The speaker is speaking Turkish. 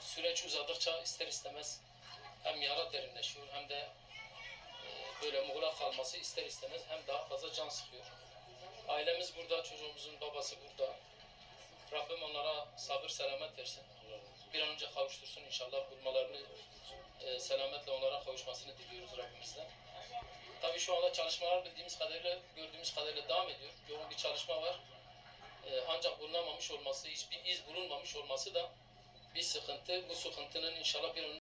Süreç uzadıkça ister istemez hem yara derinleşiyor hem de e, böyle muğlak kalması ister istemez hem daha fazla can sıkıyor. Ailemiz burada, çocuğumuzun babası burada. Rabbim onlara sabır selamet versin. Bir an önce kavuştursun inşallah. Bulmalarını e, selametle onlara kavuşmasını diliyoruz Rabbimizden. Tabii şu anda çalışmalar bildiğimiz kadarıyla, gördüğümüz kadarıyla devam ediyor. Yoğun bir çalışma var. E, ancak bulunamamış olması, hiçbir iz bulunmamış olması da bir sıkıntı. Bu sıkıntının inşallah bir an